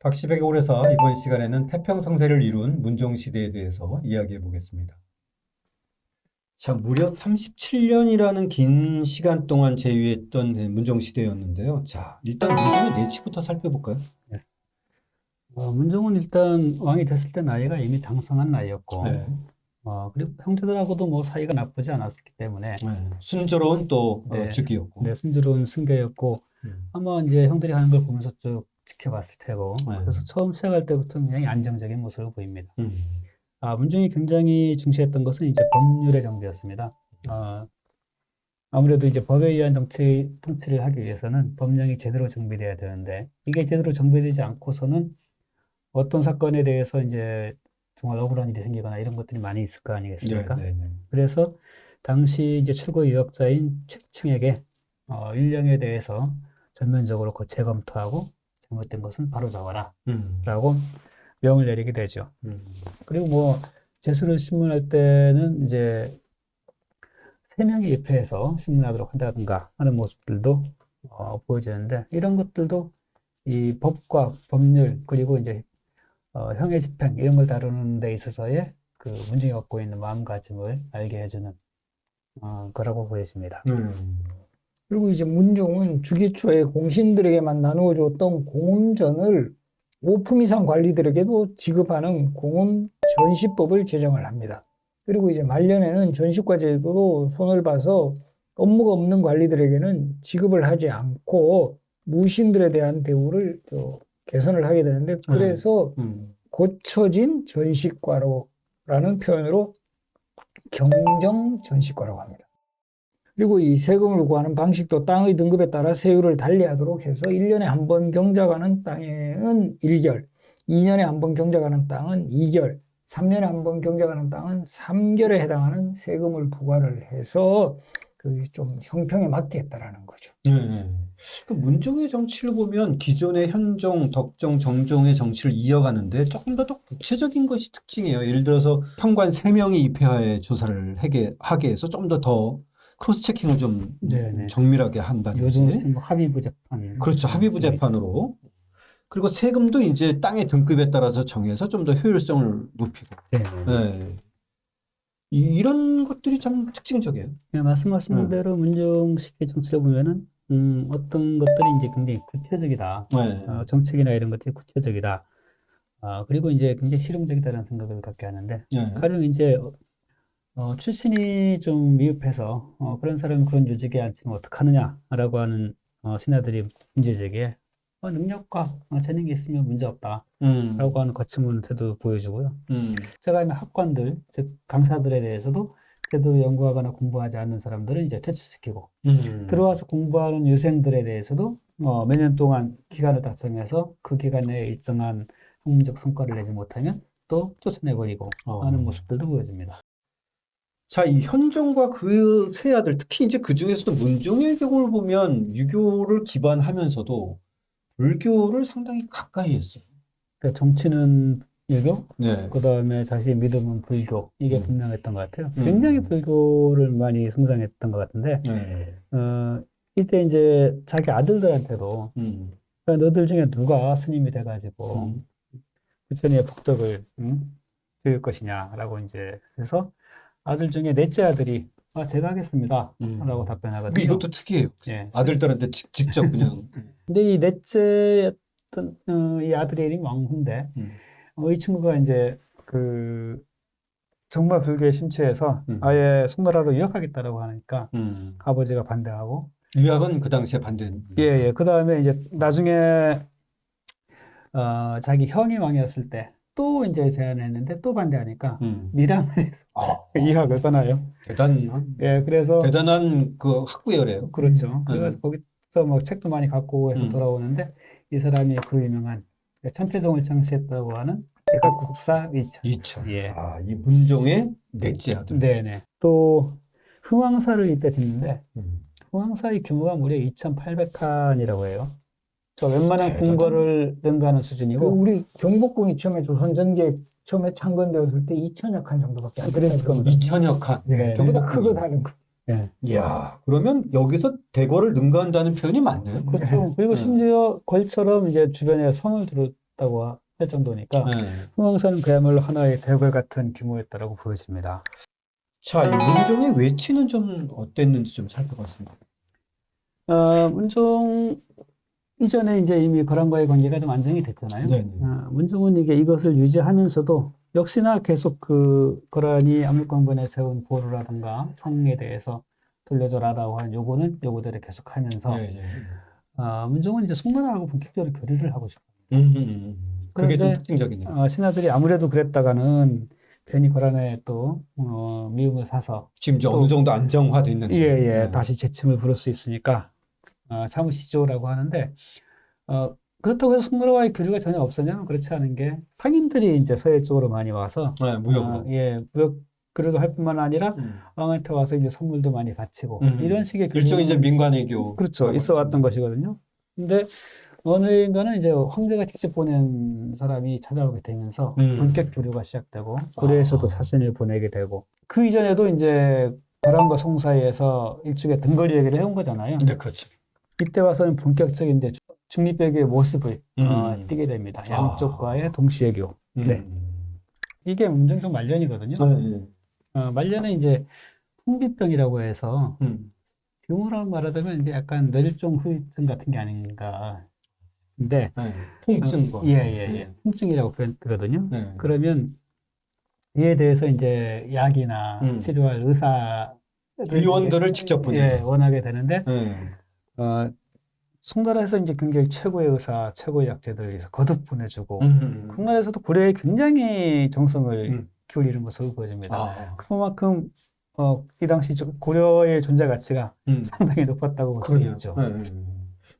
박시백의 오래사 이번 시간에는 태평성세를 이룬 문종시대에 대해서 이야기해 보겠습니다. 자, 무려 37년이라는 긴 시간 동안 제위했던 문종시대였는데요. 자, 일단 문종의 내치부터 살펴볼까요? 어, 문종은 일단 왕이 됐을 때 나이가 이미 장성한 나이였고, 네. 어, 그리고 형제들하고도 뭐 사이가 나쁘지 않았기 때문에, 네. 순조로운 또 어, 네. 즉위였고. 네, 순조로운 승계였고, 음. 아마 이제 형들이 하는 걸 보면서 쭉 지켜봤을 테고, 네. 그래서 처음 시작할 때부터 굉장히 안정적인 모습을 보입니다. 음. 아, 문종이 굉장히 중시했던 것은 이제 법률의 정비였습니다. 어, 아무래도 이제 법에 의한 정치 통치를 하기 위해서는 법령이 제대로 정비돼야 되는데 이게 제대로 정비되지 않고서는 어떤 사건에 대해서 이제 정말 억울한 일이 생기거나 이런 것들이 많이 있을 거 네, 아니겠습니까? 네, 네. 그래서 당시 이제 최고 유력자인 책층에게 어, 일령에 대해서 전면적으로 그 재검토하고 잘못된 것은 바로 잡아라 음. 라고 명을 내리게 되죠. 음. 그리고 뭐 제수를 신문할 때는 이제 세 명이 입회해서 신문하도록 한다든가 하는 모습들도 어, 보여지는데 이런 것들도 이 법과 법률 그리고 이제 어, 형의 집행 이런 걸 다루는 데 있어서의 그 문중이 갖고 있는 마음가짐을 알게 해주는 어, 거라고 보여집니다. 음. 그리고 이제 문종은 주기 초에 공신들에게만 나누어 주었던 공음전을 5품 이상 관리들에게도 지급하는 공음 전시법을 제정을 합니다. 그리고 이제 말년에는 전시과 제도도 손을 봐서 업무가 없는 관리들에게는 지급을 하지 않고 무신들에 대한 대우를 또 개선을 하게 되는데 그래서 음. 고쳐진 전시과로라는 표현으로 경정 전시과라고 합니다. 그리고 이 세금을 구하는 방식도 땅의 등급에 따라 세율을 달리하도록 해서 1년에 한 번 경작하는 땅에는 1결, 2년에 한 번 경작하는 땅은 2결, 3년에 한 번 경작하는 땅은 3결에 해당하는 세금을 부과를 해서 그 좀 형평에 맞게 했다라는 거죠. 네. 그 문종의 정치를 보면 기존의 현종, 덕종, 정종의 정치를 이어가는데 조금 더 더 구체적인 것이 특징이에요. 예를 들어서 현관 3명이 입회하에 조사를 하게, 하게 해서 좀 더 더 크로스 체킹을 좀 네네. 정밀하게 한다든지. 요즘 뭐 합의부 재판 그렇죠. 합의부 네. 재판으로. 그리고 세금도 이제 땅의 등급에 따라서 정해서 좀 더 효율성을 높이고. 네. 네. 이- 이런 것들이 참 특징적이에요. 네, 말씀하신 음. 대로 문종식의 정치를 보면은 음, 어떤 것들이 이제 굉장히 구체적이다. 네. 어, 정책이나 이런 것들이 구체적이다. 아, 그리고 이제 굉장히 실용적이다라는 생각을 갖게 하는데 네. 가령 이제 어, 어, 출신이 좀 미흡해서 어, 그런 사람이 그런 요직에 앉히면 어떡하느냐라고 하는 어, 신하들이 문제 제기에 어, 능력과 어, 재능이 있으면 문제 없다라고 음. 하는 거침없는 태도 보여주고요. 음. 제가 있는 학관들, 즉 강사들에 대해서도 제대로 연구하거나 공부하지 않는 사람들은 이제 퇴출시키고 음. 들어와서 공부하는 유생들에 대해서도 어, 몇년 동안 기간을 딱 정해서 그 기간 내에 일정한 학문적 성과를 내지 못하면 또 쫓아내버리고 어. 하는 모습들도 보여집니다. 자, 이 현종과 그세 아들, 특히 이제 그 중에서도 문종의 경우를 보면 유교를 기반하면서도 불교를 상당히 가까이 했어요. 그러니까 정치는 유교, 네. 그 다음에 자신의 믿음은 불교, 이게 음. 분명했던 것 같아요. 음. 굉장히 불교를 많이 성장했던 것 같은데, 네. 어, 이때 이제 자기 아들들한테도, 음. 야, 너들 중에 누가 스님이 돼가지고, 음. 부처님의 복덕을, 응? 드릴 것이냐라고 이제 해서 아들 중에 넷째 아들이, 아, 제가 하겠습니다. 음. 라고 답변하거든요. 이것도 특이해요. 예. 아들들한테 직- 직접 그냥. 근데 이 넷째였던, 어, 이 아들의 이름이 왕후인데, 음. 어, 이 친구가 이제 그 정말 불교에 심취해서 음. 아예 송나라로 유학하겠다라고 하니까 음. 아버지가 반대하고 유학은 그 당시에 반대는. 예예 그 다음에 이제 나중에 어 자기 형이 왕이었을 때 또 이제 제안했는데 또 반대하니까 음. 밀항을 해서 아, 유학을 떠나요. 대단한, 예 그래서 대단한 그 학구열애요. 그렇죠. 그래서 음. 거기서 뭐 책도 많이 갖고 해서 음. 돌아오는데 이 사람이 그 유명한 천태종을 창시했다고 하는 대각국사 이천. 이천. 예. 아, 이 문종의 넷째 아들. 네네. 또 흥왕사를 이때 짓는데 음. 흥왕사의 규모가 무려 2,800칸이라고 해요. 그러니까 웬만한 대단하네. 궁궐을 능가하는 그 수준이고 우리 경복궁이 처음에 조선 전기에 처음에 창건되었을 때 2천여 칸 정도밖에 안 그랬을. 겁니다. 이천여 칸. 네. 그보다 경복궁이. 크거다는 거. 예. 이야, 그러면 여기서 대궐을 능가한다는 표현이 맞네요. 그렇죠. 그리고 음. 심지어 걸처럼 이제 주변에 성을 두루 있었다고 할 정도니까 네. 흥왕사는 그야말로 하나의 대궐 같은 규모였다라고 보여집니다. 자, 이 문종의 외치는 좀 어땠는지 좀 살펴봤습니다. 어, 문종 이전에 이제 이미 거란과의 관계가 좀 안정이 됐잖아요. 네네. 어, 문종은 이게 이것을 유지하면서도 역시나 계속 그 거란이 압록강변에 세운 보루라든가 성에 대해서 돌려줘라라고 하는 요구는 요구대로 계속 하면서 예, 예. 어, 문종은 이제 송나라하고 본격적으로 교류를 하고 싶어요. 음, 음, 음. 그게 좀 특징적이네요. 어, 신하들이 아무래도 그랬다가는 괜히 거란에 또 어, 미움을 사서 지금 이제 또- 어느 정도 안정화돼 있는데. 예, 예, 네. 다시 재침을 부를 수 있으니까 어, 참으시죠라고 하는데 어, 그렇다고 해서 송나라와의 교류가 전혀 없었냐면 그렇지 않은 게 상인들이 이제 서해 쪽으로 많이 와서 네, 무역으로. 어, 예, 무역 교류도 할 뿐만 아니라 음. 왕한테 와서 이제 선물도 많이 바치고 음. 이런 식의 일종의 이제 민간외교. 그렇죠. 있어 왔던 것이거든요. 근데 어느인가는 이제 황제가 직접 보낸 사람이 찾아오게 되면서 음. 본격 교류가 시작되고 고려에서도 아. 사신을 보내게 되고 그 이전에도 이제 거란과 송 사이에서 일종의 등거리 얘기를 해온 거잖아요. 네, 그렇죠. 이때 와서는 본격적인 이제 중립외교의 모습을 음. 어, 띠게 됩니다. 아. 양쪽과의 동시외교. 음. 네. 이게 문정종 말년이거든요. 네, 네. 어, 말년에 이제 풍비병이라고 해서 음. 지금으로 말하자면 이제 약간 뇌졸중 후유증 같은 게 아닌가. 근데 네. 통증과. 예, 예, 예. 통증이라고 그러거든요. 네. 그러면 이에 대해서 이제 약이나 음. 치료할 의사 의원들을 직접 보내고. 예, 원하게 되는데 네. 어, 송나라에서 이제 굉장히 최고의 의사, 최고의 약재들을 거듭 보내주고 음. 송나라에서도 고려에 굉장히 정성을 음. 기울이는 모습을 보여줍니다. 아. 그만큼 어, 이 당시 좀 고려의 존재 가치가 음. 상당히 높았다고 볼 수. 있죠. 네, 네.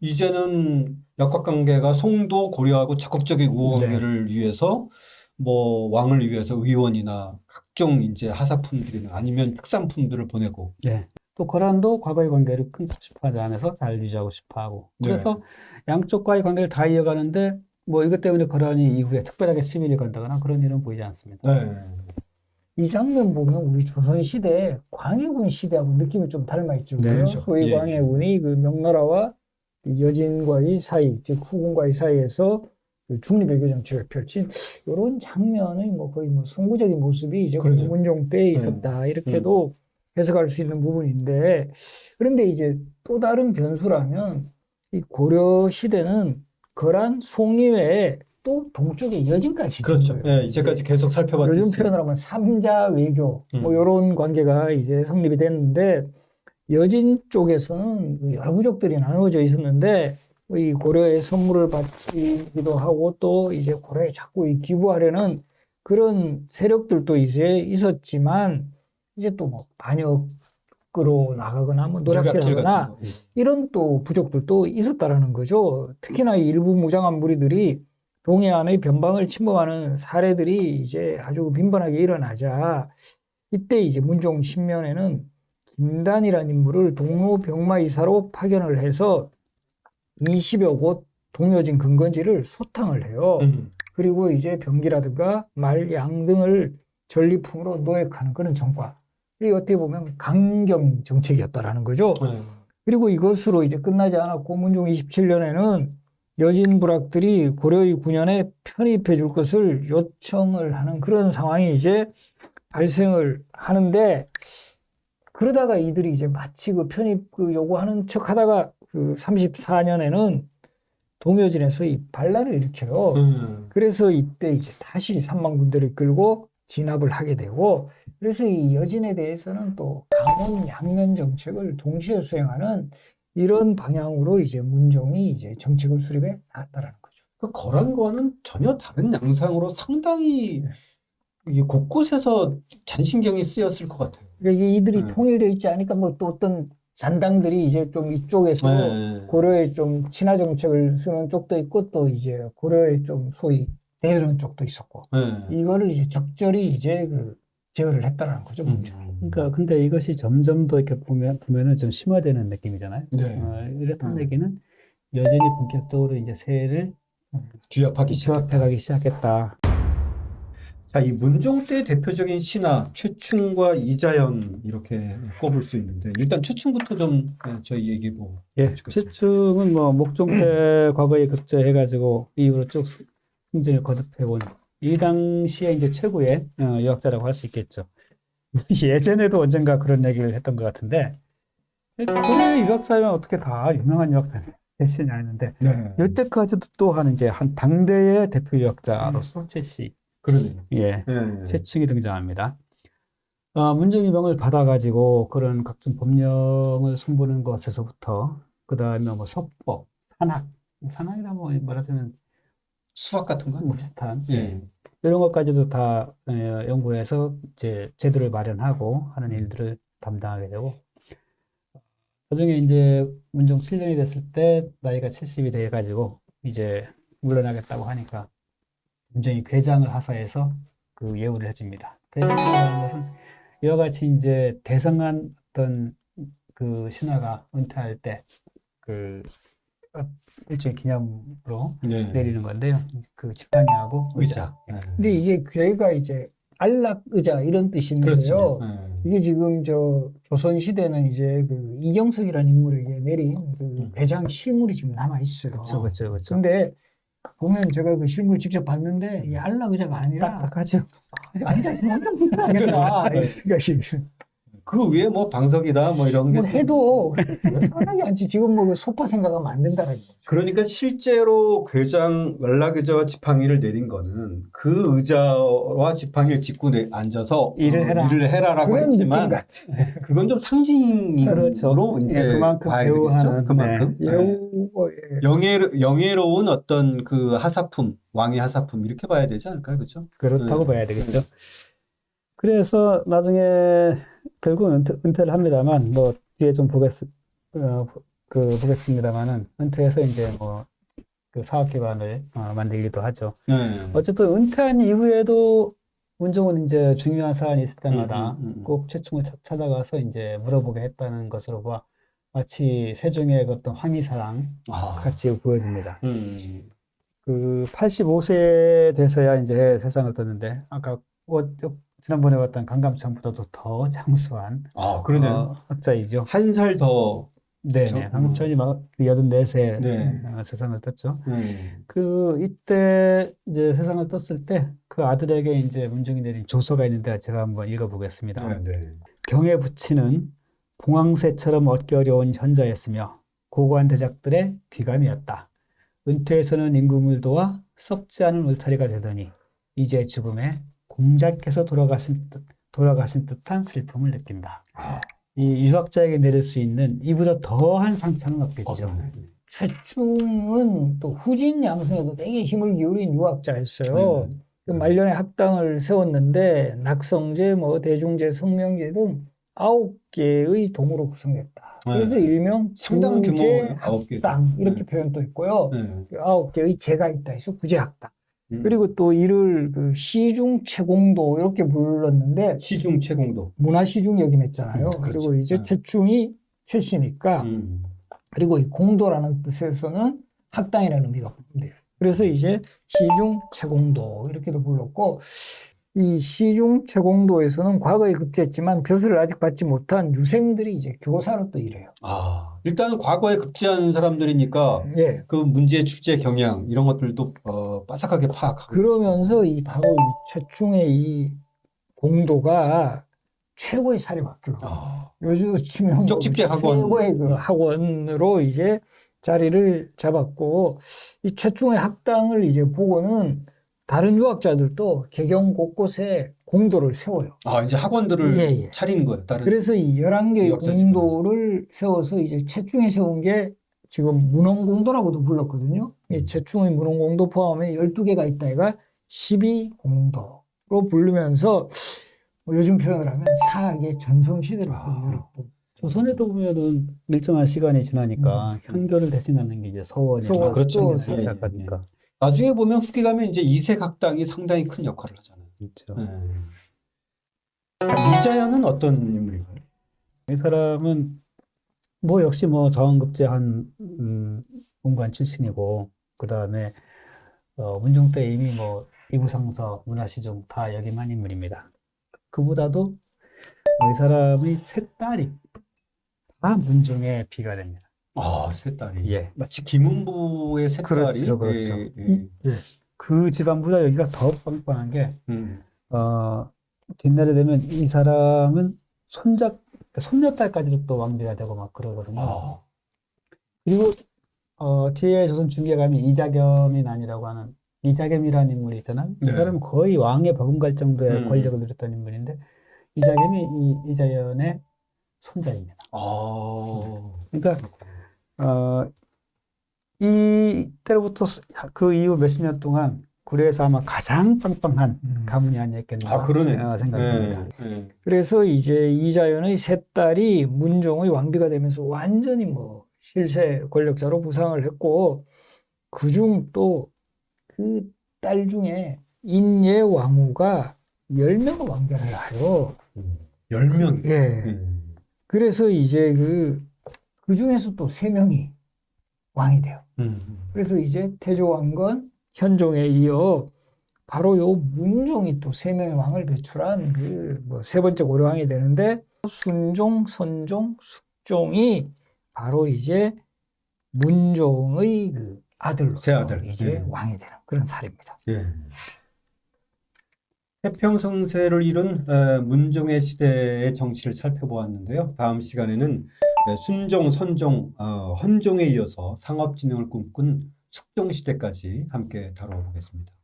이제는 역학관계가 송도 고려하고 적극적인 우호관계를 위해서 뭐 왕을 위해서 의원이나 각종 이제 하사품들이나 아니면 특산품들을 보내고 네. 또 거란도 과거의 관계를 끊고 싶어 하지 않아서 잘 유지하고 싶어 하고. 네. 그래서 양쪽과의 관계를 다 이어가는데 뭐 이것 때문에 거란이 이후에 특별하게 시비를 건다거나 그런 일은 보이지 않습니다. 네. 이 장면 보면 우리 조선 시대 광해군 시대하고 느낌이 좀 닮아 있죠. 네, 그죠? 그렇죠. 소위 예. 광해군이 그 명나라와 그 여진과의 사이, 즉 후군과의 사이에서 그 중립외교 정책을 펼친 이런 장면의 뭐 거의 뭐 선구적인 모습이 이제 그러네요. 문종 때에 있었다 이렇게도 해석할 수 있는 부분인데 그런데 이제 또 다른 변수라면 이 고려 시대는 거란 송이외에 또 동쪽의 여진까지 그렇죠. 예, 이제까지 계속 살펴봤듯이 요즘 표현을 하면 삼자 외교 뭐 음. 이런 관계가 이제 성립이 됐는데 여진 쪽에서는 그 여러 부족들이 나누어져 있었는데 이 고려에 선물을 바치기도 하고 또 이제 고려에 자꾸 이 기부하려는 그런 세력들도 이제 있었지만 이제 또 뭐 반역으로 나가거나 뭐 노략질하거나 거. 이런 또 부족들도 있었다라는 거죠. 특히나 이 일부 무장한 무리들이 동해안의 변방을 침범하는 사례들이 이제 아주 빈번하게 일어나자 이때 이제 문종 신면에는 김단이라는 인물을 동로 병마 이사로 파견을 해서 20여 곳 동여진 근거지를 소탕을 해요. 음. 그리고 이제 병기라든가 말, 양 등을 전리품으로 노획하는 그런 정과. 이 어떻게 보면 강경 정책이었다라는 거죠. 네. 그리고 이것으로 이제 끝나지 않았고 문종 27년에는 여진 부락들이 고려의 군현에 편입해 줄 것을 요청을 하는 그런 상황이 이제 발생을 하는데 그러다가 이들이 이제 마치 그 편입 그 요구하는 척 하다가 그 34년에는 동여진에서 이 반란을 일으켜요. 음. 그래서 이때 이제 다시 삼만 군대를 끌고 진압을 하게 되고 그래서 이 여진에 대해서는 또 강원 양면 정책을 동시에 수행하는 이런 방향으로 이제 문종이 이제 정책을 수립해 나갔다라는 거죠. 그 거란과는 전혀 다른 양상으로 상당히 이게 곳곳에서 잔신경이 쓰였을 것 같아요. 그러니까 이게 이들이 네. 통일되어 있지 않으니까 뭐 또 어떤 잔당들이 이제 좀 이쪽에서 네. 고려에 좀 친화 정책을 쓰는 쪽도 있고 또 이제 고려에 좀 소위 대르는 쪽도 있었고 네. 이거를 이제 적절히 이제 그 제어를 했다라는 거죠 음. 그러니까 근데 이것이 점점 더 이렇게 보면 보면은 좀 심화되는 느낌이잖아요. 네. 어, 이랬던 음. 얘기는 여진이 본격적으로 이제 세를 규합하기 시작. 조합해가기 시작했다. 자, 이 문종 때 대표적인 신하 최충과 이자연 이렇게 꼽을 수 있는데 일단 최충부터 좀 네, 저희 얘기 뭐 예, 좋겠습니다. 최충은 뭐 목종 때 과거에 급제해가지고 이후로 쭉 승진을 거듭해온 이 당시에 이제 최고의 어, 유학자라고 할 수 있겠죠. 예전에도 언젠가 그런 얘기를 했던 것 같은데 고려 유학자면 어떻게 다 유명한 유학자냐 제시는 아는데 네. 여태까지도 또한 이제 한 당대의 대표 유학자로서 최씨 그러네요. 예 네. 최충이 등장합니다. 어, 문정이병을 받아가지고 그런 각종 법령을 손보는 것에서부터 그 다음에 뭐 서법, 산학, 산학이라 뭐 말하자면 수학 같은 거? 뭐 비슷한 예. 이런 것까지도 다 에, 연구해서 이제 제도를 마련하고 하는 일들을 담당하게 되고 나중에 이제 문종 7년이 됐을 때 나이가 70이 돼 가지고 이제 물러나겠다고 하니까 문종이 괴장을 하사해서 그 예우를 해줍니다. 괴장이라는 것은 이와 같이 이제 대성한 어떤 그 신하가 은퇴할 때그 일종의 기념으로 네. 내리는 건데요. 그 지팡이하고 의자. 네. 근데 이게 괴가 이제 안락 의자 이런 뜻인데요. 그렇죠. 네. 이게 지금 저 조선 시대는 이제 그 이경석이라는 인물에게 내린 그 음. 괴장 실물이 지금 남아 있어요. 그렇죠, 그렇죠, 그렇죠. 근데 보면 제가 그 실물 직접 봤는데 이게 안락 의자가 아니라 딱딱하죠. 앉아 있으면 엄청 불편하겠다 이런 생각이 들어요. 그 위에 뭐 방석이다 뭐 이런 게 뭐 해도 편하게 앉지 지금 뭐그 소파 생각하면 안 된다라는 거죠. 그러니까 실제로 괴장 연락의자와 지팡이를 내린 거는 그 의자와 지팡이를 짚고 내- 앉아서 일을 어, 해라. 일을 해라라고 했지만. 그건 좀 상징으로 그렇죠. 이제 예, 그만큼 봐야 되겠죠. 그만큼 네. 네. 예. 영예 영예로운 어떤 그 하사품 왕의 하사품 이렇게 봐야 되지 않을까요, 그렇죠? 그렇다고 네. 봐야 되겠죠. 그래서 나중에 결국은 은퇴, 은퇴 를 합니다만 뭐 뒤에 좀 보겠 어, 그 보겠습니다만은 은퇴해서 이제 뭐 그 사업 기반을 어, 만들기도 하죠. 네. 어쨌든 은퇴한 이후에도 문종은 이제 중요한 사안이 있을 때마다 음, 음, 음. 꼭 최충을 차- 찾아가서 이제 물어보게 했다는 것으로 봐 마치 세종의 그 어떤 황희사랑 아, 같이 보여집니다. 음. 그 85세 돼서야 이제 세상을 떴는데 아까 지난번에 봤던 강감찬보다도 더 장수한 아 그러네요. 어, 학자이죠. 한 살 더. 네네. 저- 강감찬이 막 84세 네. 어, 세상을 떴죠. 네. 그 이때 이제 세상을 떴을 때 그 아들에게 이제 문종이 내린 조서가 있는데 제가 한번 읽어보겠습니다. 네. 네. 경에 붙이는 봉황새처럼 얻기 어려운 현자였으며 고고한 대작들의 귀감이었다. 은퇴에서는 임금을 도와 썩지 않은 울타리가 되더니 이제 죽음에 공작해서 돌아가신 듯, 돌아가신 듯한 슬픔을 느낀다. 아. 이 유학자에게 내릴 수 있는 이보다 더한 상처는 없겠죠. 어, 최충은 또 후진 양성에도 되게 힘을 기울인 유학자였어요. 네. 그 말년에 학당을 세웠는데 낙성제, 뭐 대중제, 성명제 등 아홉 개의 동으로 구성됐다. 그래서 네. 일명 구제 규모예요. 아홉 개. 학당 이렇게 네. 표현도 있고요. 네. 그 아홉 개의 제가 있다 해서 구제학당. 음. 그리고 또 이를 그 시중 최공도 이렇게 불렀는데 시중 최공도. 문화 시중 역임했잖아요. 음, 그렇죠. 그리고 이제 네. 최충이 최씨니까 음. 그리고 이 공도라는 뜻에서는 학당이라는 의미가 붙는데요. 그래서 이제 시중 최공도 이렇게도 불렀고 이 시중 최공도에서는 과거에 급제했지만 벼슬을 아직 받지 못한 유생들이 이제 교사로 또 일해요. 아 일단은 과거에 급제한 사람들이니까 예. 그 문제의 출제 경향 이런 것들도 어, 빠삭하게 파악하고. 그러면서 이 바로 이 최충의 이 공도가 최고의 사립학교로 아, 요즘 치면 뭐 쪽집게 학원. 최고의 그 학원으로 이제 자리를 잡았고 이 최충의 학당을 이제 보고는 다른 유학자들도 개경 곳곳에 공도를 세워요. 아 이제 학원들을 예, 예. 차리는 거예요. 다른. 그래서 이 11개의 유학자 공도를 세워서 이제 최충이 세운 게 지금 문헌공도라고도 불렀거든요. 이 최충의 문헌공도 포함해 12개가 있다 해가 12공도로 부르면서 뭐 요즘 표현을 하면 사학의 전성시대를 또 아. 조선에도 보면은 일정한 시간이 지나니까 향교를 대신하는 게 이제 서원이나 서원, 그렇죠. 또 예, 시작하니까. 나중에 보면 후기 가면 이제 이색 학당이 상당히 큰 역할을 하잖아요. 그렇죠. 네. 아, 이자연은 어떤 인물인가요? 이 사람은 뭐 역시 뭐 자원급제한 음, 문관 출신이고 그 다음에 어, 문종 때 이미 뭐 이부상서, 문화시중 다 역임한 인물입니다. 그보다도 이 사람의 세 딸이 다 문종의 비가 됩니다. 아, 세 딸이. 예. 마치 김은부의 세 그렇죠, 딸이. 그렇죠. 예, 예. 그 집안보다 여기가 더 빵빵한 게 음. 어, 뒷날에 되면 이 사람은 손자, 손녀딸까지도 또 왕비가 되고 막 그러거든요. 아. 그리고 어, 뒤에 조선 중기에 가면 이자겸이 난이라고 하는 이자겸이라는 인물이 있잖아요. 이 네. 사람은 거의 왕에 버금갈 정도의 음. 권력을 누렸던 인물인데 이자겸이 이 이자연의 손자입니다. 아. 그러니까 어, 이때로부터 수- 그 이후 몇십 년 동안 고려에서 아마 가장 빵빵한 음. 가문이 아니었겠나 아, 그러네. 어, 생각합니다. 네. 네. 그래서 이제 이자연의 세 딸이 문종의 왕비가 되면서 완전히 뭐 실세 권력자로 부상을 했고 그중 또 그 딸 중에 인예 왕후가 열 명의 왕자를 하요. 열 명. 예. 음. 그래서 이제 그, 그 중에서 또 세 명이 왕이 돼요. 음. 그래서 이제 태조왕건 현종에 이어 바로 요 문종이 또 세 명의 왕을 배출한 그 뭐 세 번째 고려왕이 되는데 순종, 선종, 숙종이 바로 이제 문종의 그 아들로서 새 아들. 이제 네. 왕이 되는 그런 사례입니다. 예. 태평성세를 이룬 어, 문종의 시대의 정치를 살펴보았는데요. 다음 시간에는 어, 순종, 선종, 어, 헌종에 이어서 상업진흥을 꿈꾼 숙종 시대까지 함께 다뤄보겠습니다.